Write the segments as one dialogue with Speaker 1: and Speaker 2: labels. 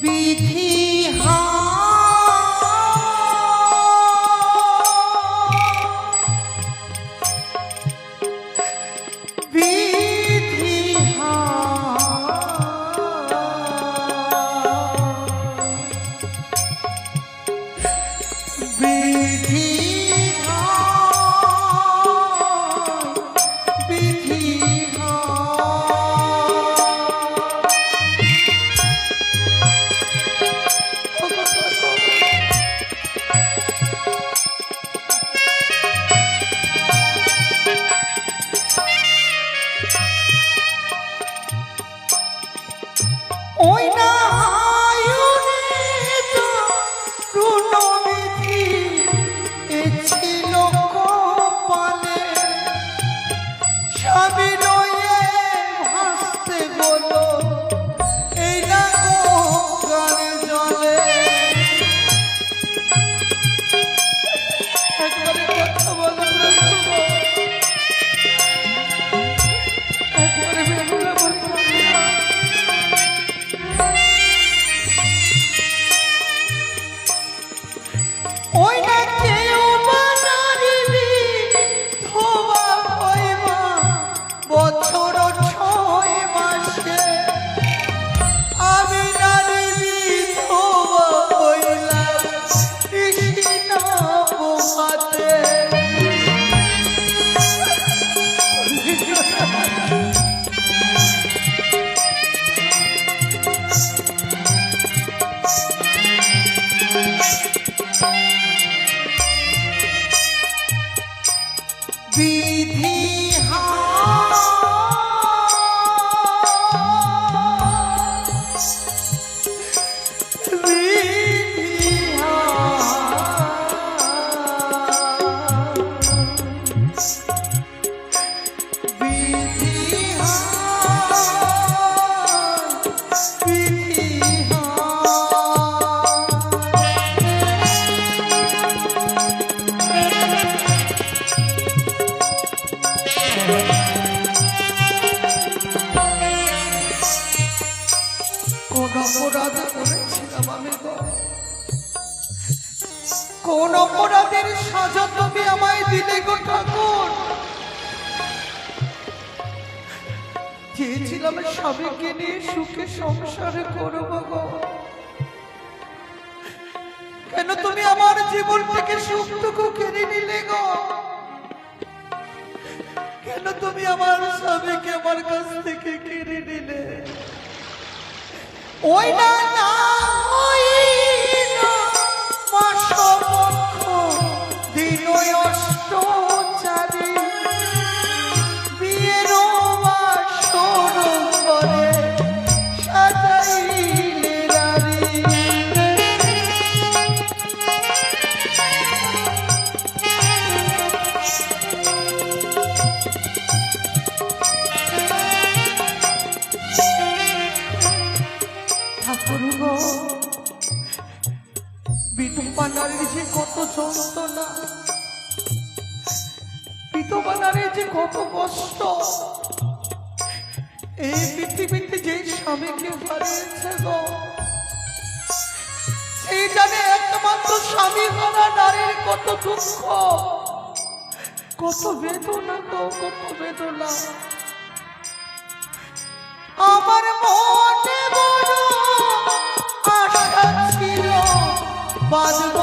Speaker 1: 别听。বিধি কোন অপরাধ করেছিলাম আমি নিয়ে সুখে সংসার করব গো। কেন তুমি আমার জীবন থেকে সুখটুকু কেড়ে নিলে গো? কেন তুমি আমার স্বামীকে আমার কাছ থেকে কেড়ে নিলে। ওই না না। যন্ত্রণা বিধবা যে কত কষ্ট, এই পৃথিবীতে যে স্বামীকে হারিয়েছে গো সেই জানে একমাত্র স্বামী হারা নারীর কত দুঃখ, কত বেদনা গো কত বেদনা। আমার মনে বড় আশা ছিল বাঁধব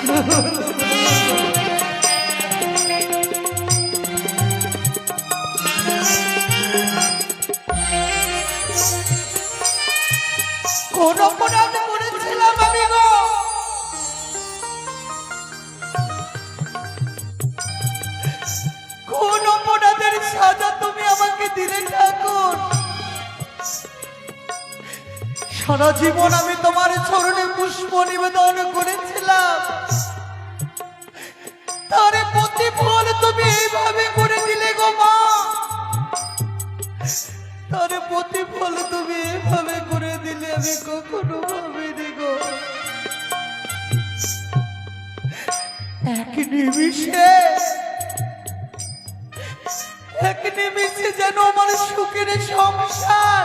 Speaker 1: কোন অপরাধ অপরাধের সাজা তুমি আমাকে দিলে ঠাকুর। সারা জীবন আমি তোমার চরণে পুষ্প নিবেদন করেছিলাম। তারে প্রতিফল তুমি এইভাবে করে দিলে গো মা। তার প্রতিফল তুমি এইভাবে করে দিলে আমি কখনো ভাবিনি গো। এক নিমিষে এক নিমিষে যেন আমার সুখের সংসার